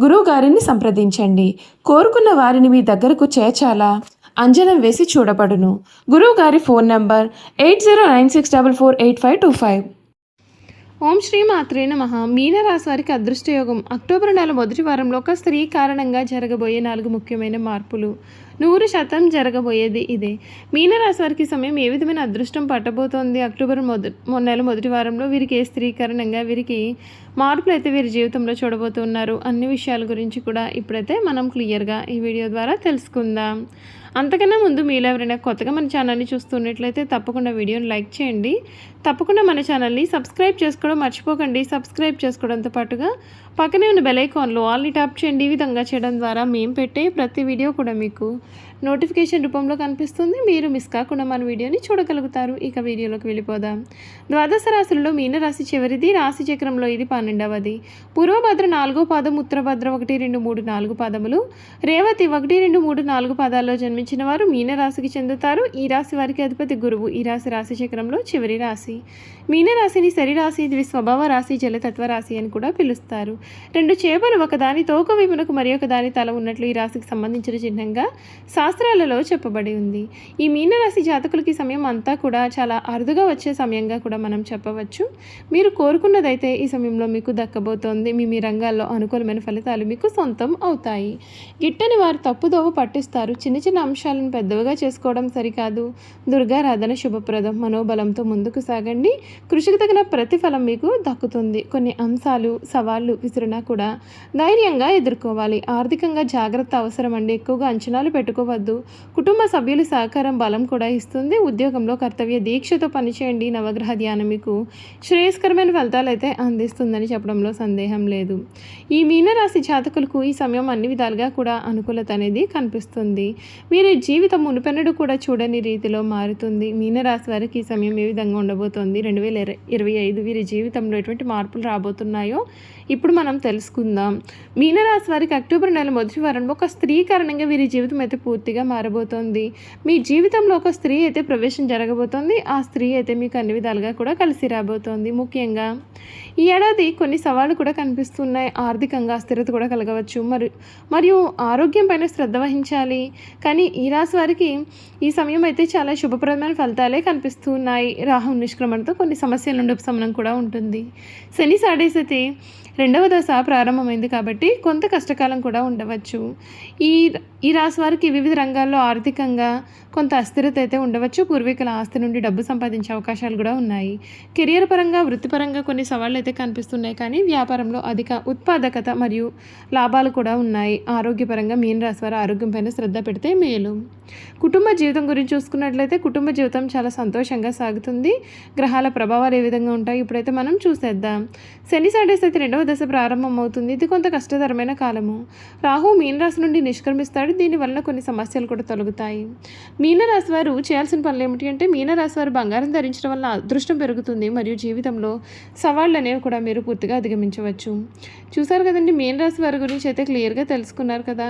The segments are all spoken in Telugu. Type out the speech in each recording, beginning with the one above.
గురువు గారిని సంప్రదించండి. కోరుకున్న వారిని మీ దగ్గరకు చేర్చాలా? అంజనం వేసి చూడబడును. గురువు గారి phone number eight zero nine six double four eight five two five. ఓం శ్రీ మాత్రే నమ. మీనరాశి వారికి అదృష్టయోగం. అక్టోబర్ నెల మొదటి వారంలో ఒక స్త్రీ కారణంగా జరగబోయే నాలుగు ముఖ్యమైన మార్పులు. నూరు శాతం జరగబోయేది ఇదే. మీనరాశి వారికి సమయం ఏ విధమైన అదృష్టం పట్టబోతోంది? అక్టోబర్ మొదటి నెల మొదటి వారంలో వీరికి ఏ స్త్రీ కారణంగా వీరికి మార్పులు అయితే వీరి జీవితంలో చూడబోతున్నారు? అన్ని విషయాల గురించి కూడా ఇప్పుడైతే మనం క్లియర్గా ఈ వీడియో ద్వారా తెలుసుకుందాం. అంతకన్నా ముందు మీలో ఎవరైనా కొత్తగా మన ఛానల్ని చూస్తున్నట్లయితే తప్పకుండా వీడియోని లైక్ చేయండి. తప్పకుండా మన ఛానల్ని సబ్స్క్రైబ్ చేసుకోవడం మర్చిపోకండి. సబ్స్క్రైబ్ చేసుకోవడంతో పాటుగా పక్కనే ఉన్న బెల్ ఐకాన్లో ఆల్ని ట్యాప్ చేయండి. ఈ విధంగా చేయడం ద్వారా మేము పెట్టే ప్రతి వీడియో కూడా మీకు నోటిఫికేషన్ రూపంలో కనిపిస్తుంది. మీరు మిస్ కాకుండా మన వీడియోని చూడగలుగుతారు. ఇక వీడియోలోకి వెళ్ళిపోదాం. ద్వాదశ రాశులలో మీనరాశి చివరిది. రాశి చక్రంలో ఇది పన్నెండవది. పూర్వభద్ర నాలుగో పాదం ఉత్తరభద్ర ఒకటి రెండు మూడు నాలుగు పాదములు. రేవతి ఒకటి రెండు మూడు నాలుగు పాదాల్లో జన్మించిన వారు మీనరాశికి చెందుతారు. ఈ రాశి వారికి అధిపతి గురువు. ఈ రాశి రాశి చక్రంలో చివరి రాశి. మీనరాశిని శరీరాశి ఇది స్వభావ రాశి జలతత్వ రాశి అని కూడా పిలుస్తారు. రెండు చేపలు ఒకదాని తోక విమునకు మరి ఒక దాని తల ఉన్నట్లు ఈ రాశికి సంబంధించిన చిహ్నంగా శాస్త్రాలలో చెప్పబడి ఉంది. ఈ మీనరాశి జాతకులకి సమయం అంతా కూడా చాలా అరుదుగా వచ్చే సమయంగా కూడా మనం చెప్పవచ్చు. మీరు కోరుకున్నదైతే ఈ సమయంలో మీకు దక్కబోతోంది. మీ మీ రంగాల్లో అనుకూలమైన ఫలితాలు మీకు సొంతం అవుతాయి. గిట్టని వారు తప్పుదోవ పట్టిస్తారు. చిన్న చిన్న అంశాలను పెద్దవిగా చేసుకోవడం సరికాదు. దుర్గారాధన శుభప్రదం. మనోబలంతో ముందుకు సాగండి. కృషికి తగిన ప్రతిఫలం మీకు దక్కుతుంది. కొన్ని అంశాలు సవాళ్ళు విసిరినా కూడా ధైర్యంగా ఎదుర్కోవాలి. ఆర్థికంగా జాగ్రత్త అవసరం అండి ఎక్కువగా అంచనాలు పెట్టుకోవద్దు కుటుంబ సభ్యుల సహకారం బలం కూడా ఇస్తుంది. ఉద్యోగంలో కర్తవ్య దీక్షతో పనిచేయండి నవగ్రహ ధ్యానం మీకు శ్రేయస్కరమైన ఫలితాలు అయితే అందిస్తుందని చెప్పడంలో సందేహం లేదు. ఈ మీనరాశి జాతకులకు ఈ సమయం అన్ని విధాలుగా కూడా అనుకూలత అనేది కనిపిస్తుంది. వీరి జీవితం మునుపెన్నడు కూడా చూడని రీతిలో మారుతుంది. మీనరాశి వారికి ఈ సమయం ఏ విధంగా ఉండబోతోంది? రెండు వేల ఇరవై ఐదు వీరి జీవితంలో ఎటువంటి మార్పులు రాబోతున్నాయో ఇప్పుడు మనం తెలుసుకుందాం. మీనరాశి వారికి అక్టోబర్ నెల మొదటి వారంలో ఒక స్త్రీ కారణంగా వీరి జీవితం అయితే పూర్తి పూర్తిగా మారబోతోంది. మీ జీవితంలో ఒక స్త్రీ అయితే ప్రవేశం జరగబోతోంది. ఆ స్త్రీ అయితే మీకు అన్ని విధాలుగా కూడా కలిసి రాబోతోంది. ముఖ్యంగా ఈ ఏడాది కొన్ని సవాళ్ళు కూడా కనిపిస్తున్నాయి. ఆర్థికంగా స్థిరత కూడా కలగవచ్చు. మరి మరియు ఆరోగ్యం పైన శ్రద్ధ వహించాలి. కానీ ఈ రాశి వారికి ఈ సమయం అయితే చాలా శుభప్రదమైన ఫలితాలే కనిపిస్తున్నాయి. రాహు నిష్క్రమణతో కొన్ని సమస్యల నుండి ఉపశమనం కూడా ఉంటుంది. శని సాడేస్ అయితే రెండవ దశ ప్రారంభమైంది కాబట్టి కొంత కష్టకాలం కూడా ఉండవచ్చు. ఈ ఈ రాశి వారికి వివిధ రంగాల్లో ఆర్థికంగా కొంత అస్థిరత అయితే ఉండవచ్చు. పూర్వీకుల ఆస్తి నుండి డబ్బు సంపాదించే అవకాశాలు కూడా ఉన్నాయి. కెరియర్ పరంగా వృత్తిపరంగా కొన్ని సవాళ్ళు అయితే కనిపిస్తున్నాయి. కానీ వ్యాపారంలో అధిక ఉత్పాదకత మరియు లాభాలు కూడా ఉన్నాయి. ఆరోగ్యపరంగా మీన రాశి వారు ఆరోగ్యం పైన శ్రద్ధ పెడితే మేలు. కుటుంబ జీవితం గురించి చూసుకున్నట్లయితే కుటుంబ జీవితం చాలా సంతోషంగా సాగుతుంది. గ్రహాల ప్రభావాలు ఏ విధంగా ఉంటాయి ఇప్పుడైతే మనం చూసేద్దాం. శని సాడేస్ అయితే రెండవ దశ ప్రారంభమవుతుంది. ఇది కొంత కష్టతరమైన కాలము. రాహు మీనరాశి నుండి నిష్క్రమిస్తాడు. దీనివల్ల కొన్ని సమస్యలు కూడా తొలగుతాయి. మీనరాశి వారు చేయాల్సిన పనులు ఏమిటి అంటే మీనరాశి వారు బంగారం ధరించడం వల్ల అదృష్టం పెరుగుతుంది. మరియు జీవితంలో సవాళ్ళు అనేవి కూడా మీరు పూర్తిగా అధిగమించవచ్చు. చూసారు కదండి మీనరాశి వారి గురించి అయితే క్లియర్గా తెలుసుకున్నారు కదా.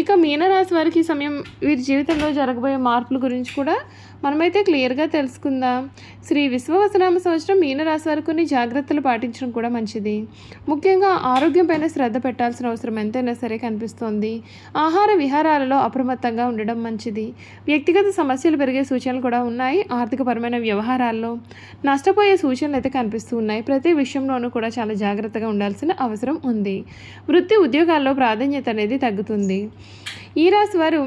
ఇక మీనరాశి వారికి సమయం వీరి జీవితంలో జరగబోయే మార్పుల గురించి కూడా మనమైతే క్లియర్గా తెలుసుకుందాం. శ్రీ విశ్వవసనామ సంవత్సరం మీనరాశి వారు కొన్ని జాగ్రత్తలు పాటించడం కూడా మంచిది. ముఖ్యంగా ఆరోగ్యం పైన శ్రద్ధ పెట్టాల్సిన అవసరం ఎంతైనా సరే కనిపిస్తోంది. ఆహార విహారాలలో అప్రమత్తంగా ఉండడం మంచిది. వ్యక్తిగత సమస్యలు పెరిగే సూచనలు కూడా ఉన్నాయి ఆర్థికపరమైన వ్యవహారాల్లో. నష్టపోయే సూచనలు అయితే కనిపిస్తూ ఉన్నాయి. ప్రతి విషయంలోనూ కూడా చాలా జాగ్రత్తగా ఉండాల్సిన అవసరం ఉంది. వృత్తి ఉద్యోగాల్లో ప్రాధాన్యత అనేది తగ్గుతుంది. ఈ రాశి వారు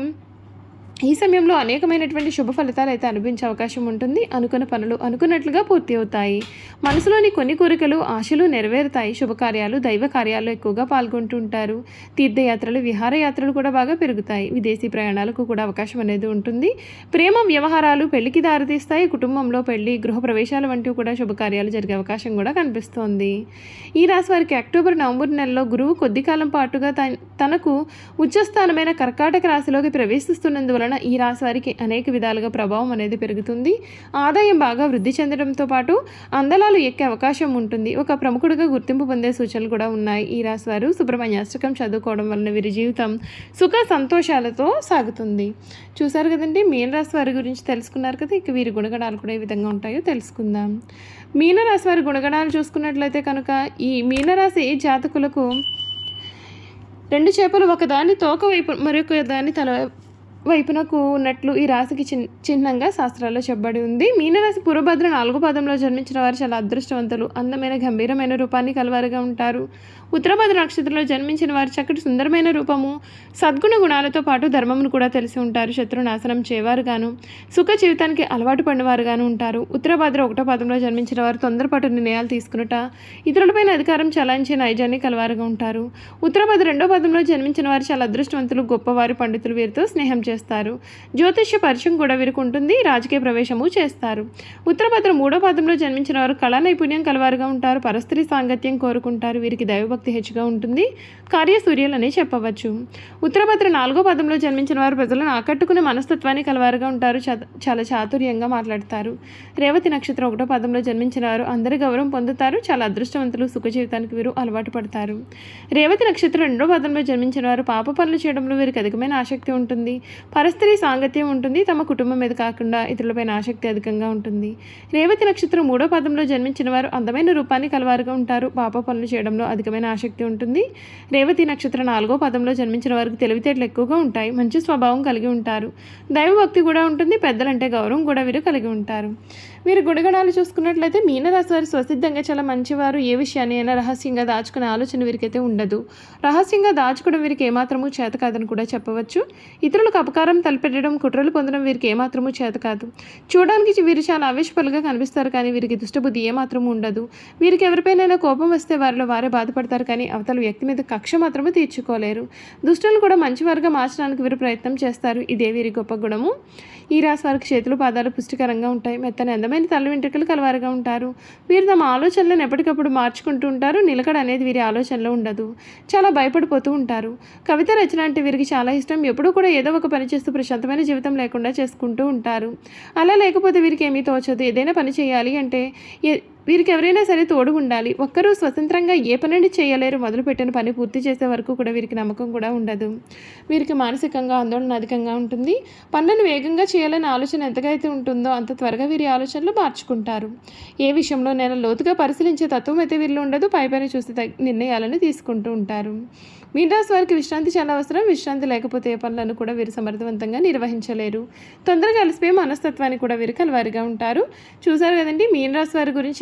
ఈ సమయంలో అనేకమైనటువంటి శుభ ఫలితాలు అయితే అనిపించే అవకాశం ఉంటుంది. అనుకున్న పనులు అనుకున్నట్లుగా పూర్తి అవుతాయి. మనసులోని కొన్ని కోరికలు ఆశలు నెరవేరుతాయి. శుభకార్యాలు దైవ కార్యాల్లో ఎక్కువగా పాల్గొంటుంటారు తీర్థయాత్రలు విహారయాత్రలు కూడా బాగా పెరుగుతాయి. విదేశీ ప్రయాణాలకు కూడా అవకాశం అనేది ఉంటుంది. ప్రేమ వ్యవహారాలు పెళ్ళికి దారితీస్తాయి. కుటుంబంలో పెళ్ళి గృహ ప్రవేశాలు వంటివి కూడా శుభకార్యాలు జరిగే అవకాశం కూడా కనిపిస్తోంది. ఈ రాశి వారికి అక్టోబర్ నవంబర్ నెలలో గురువు కొద్ది కాలం పాటుగా తన- తనకు ఉచ్చస్థానమైన కర్కాటక రాశిలోకి ప్రవేశిస్తున్నందువలన ఈ రాశి వారికి అనేక విధాలుగా ప్రభావం అనేది పెరుగుతుంది. ఆదాయం బాగా వృద్ధి చెందడంతో పాటు అందలాలు ఎక్కే అవకాశం ఉంటుంది. ఒక ప్రముఖుడిగా గుర్తింపు పొందే సూచనలు కూడా ఉన్నాయి. ఈ రాశి వారు సుబ్రహ్మణ్యాష్టకం చదువుకోవడం వలన వీరి జీవితం సుఖ సంతోషాలతో సాగుతుంది. చూసారు కదండి మీనరాశి వారి గురించి తెలుసుకున్నారు కదా ఇక వీరి గుణగణాలు కూడా ఏ విధంగా ఉంటాయో తెలుసుకుందాం. మీనరాశి వారి గుణగణాలు చూసుకున్నట్లయితే కనుక ఈ మీనరాశి జాతకులకు రెండు చేపలు ఒకదాని తోక వైపు మరొక దాని తల వైపునకు ఉన్నట్లు ఈ రాశికి చిన్ చిహ్నంగా శాస్త్రాల్లో చెప్పబడి ఉంది. మీనరాశి పూర్వభద్ర నాలుగో పదంలో జన్మించిన వారు చాలా అదృష్టవంతులు. అందమైన గంభీరమైన రూపాన్ని కలవారుగా ఉంటారు. ఉత్తరభద్ర నక్షత్రంలో జన్మించిన వారు చక్కటి సుందరమైన రూపము సద్గుణ గుణాలతో పాటు ధర్మమును కూడా తెలిసి ఉంటారు. శత్రు నాశనం చేయవారుగాను సుఖ జీవితానికి అలవాటు పడినవారుగాను ఉంటారు. ఉత్తరభద్ర ఒకటో పదంలో జన్మించిన వారు తొందరపాటు నిర్ణయాలు తీసుకునుట ఇతరులపైన అధికారం చలాయించే నైజాన్ని కలవారుగా ఉంటారు. ఉత్తరభద్ర రెండో పదంలో జన్మించిన వారు చాలా అదృష్టవంతులు గొప్పవారు పండితులు వీరితో స్నేహం చేస్తారు. జ్యోతిష్య పరిచయం కూడా వీరికి ఉంటుంది. రాజకీయ ప్రవేశము చేస్తారు. ఉత్తరభద్ర మూడో పదంలో జన్మించిన వారు కళా నైపుణ్యం కలవారుగా ఉంటారు. పరస్త్రీ సాంగత్యం కోరుకుంటారు. వీరికి దైవభక్తి హెచ్చుగా ఉంటుంది. కార్యసూర్యులు అని చెప్పవచ్చు. ఉత్తరభద్ర నాలుగో పదంలో జన్మించిన వారు ప్రజలను ఆకట్టుకునే మనస్తత్వాన్ని కలవారుగా ఉంటారు. చాలా చాతుర్యంగా మాట్లాడతారు. రేవతి నక్షత్రం ఒకటో పదంలో జన్మించిన వారు అందరి గౌరవం పొందుతారు. చాలా అదృష్టవంతులు సుఖ జీవితానికి వీరు అలవాటు పడతారు. రేవతి నక్షత్రం రెండో పదంలో జన్మించిన వారు పాప పనులు చేయడంలో వీరికి అధికమైన ఆసక్తి ఉంటుంది. పరస్త్రీ సాంగత్యం ఉంటుంది. తమ కుటుంబం మీద కాకుండా ఇతరులపైన ఆసక్తి అధికంగా ఉంటుంది. రేవతి నక్షత్రం మూడో పదంలో జన్మించిన వారు అందమైన రూపాన్ని కలవారుగా ఉంటారు. పాప పనులు చేయడంలో అధికమైన ఆసక్తి ఉంటుంది. రేవతి నక్షత్రం నాలుగో పదంలో జన్మించిన వారికి తెలివితేటలు ఎక్కువగా ఉంటాయి. మంచి స్వభావం కలిగి ఉంటారు. దైవభక్తి కూడా ఉంటుంది. పెద్దలంటే గౌరవం కూడా వీరు కలిగి ఉంటారు. వీరి గుణగణాలు చూసుకున్నట్లయితే మీనరాశి వారు స్వసిద్ధంగా చాలా మంచివారు. ఏ విషయాన్ని అయినా రహస్యంగా దాచుకునే ఆలోచన వీరికైతే ఉండదు. రహస్యంగా దాచుకోవడం వీరికి ఏమాత్రము చేత కాదని కూడా చెప్పవచ్చు. ఇతరులకు అపకారం తలపెట్టడం కుట్రలు పొందడం వీరికి ఏమాత్రము చేత కాదు. చూడడానికి వీరు చాలా ఆవేశపలుగా కనిపిస్తారు కానీ వీరికి దుష్టబుద్ధి ఏమాత్రము ఉండదు. వీరికి ఎవరిపైనైనా కోపం వస్తే వారిలో వారే బాధపడతారు కానీ అవతల వ్యక్తి మీద కక్ష మాత్రమే తీర్చుకోలేరు. దుష్టులు కూడా మంచివారుగా మార్చడానికి వీరు ప్రయత్నం చేస్తారు. ఇదే వీరి గొప్ప గుణము. ఈ రాశి వారికి చేతులు పాదాలు పుష్టికరంగా ఉంటాయి. మెత్తని అందం బలమైన తల వెంట్రుకలు కలవారుగా ఉంటారు. వీరు తమ ఆలోచనలను ఎప్పటికప్పుడు మార్చుకుంటూ ఉంటారు. నిలకడ అనేది వీరి ఆలోచనలో ఉండదు. చాలా భయపడిపోతూ ఉంటారు. కవిత రచన అంటే వీరికి చాలా ఇష్టం. ఎప్పుడూ కూడా ఏదో ఒక పని చేస్తూ ప్రశాంతమైన జీవితం లేకుండా చేసుకుంటూ ఉంటారు. అలా లేకపోతే వీరికి ఏమీ తోచదు. ఏదైనా పని చేయాలి అంటే ఏ- వీరికి ఎవరైనా సరే తోడు ఉండాలి ఒక్కరూ స్వతంత్రంగా ఏ పనిని చేయలేరు. మొదలుపెట్టిన పని పూర్తి చేసే వరకు కూడా వీరికి నమ్మకం కూడా ఉండదు. వీరికి మానసికంగా ఆందోళన అధికంగా ఉంటుంది. పనులను వేగంగా చేయాలనే ఆలోచన ఎంతగా అయితే ఉంటుందో అంత త్వరగా వీరి ఆలోచనలు మార్చుకుంటారు. ఏ విషయంలో నేను లోతుగా పరిశీలించే తత్వం అయితే వీరిలో ఉండదు. పై పైన నిర్ణయాలను తీసుకుంటూ ఉంటారు. మీనరాశి వారికి విశ్రాంతి చాలా అవసరం. విశ్రాంతి లేకపోతే ఏ పనులను కూడా వీరు సమర్థవంతంగా నిర్వహించలేరు. తొందరగా కలిసిపోయే మనస్తత్వాన్ని కూడా వీరు కలవారిగా ఉంటారు. చూసారు కదండి మీనరాశి వారి గురించి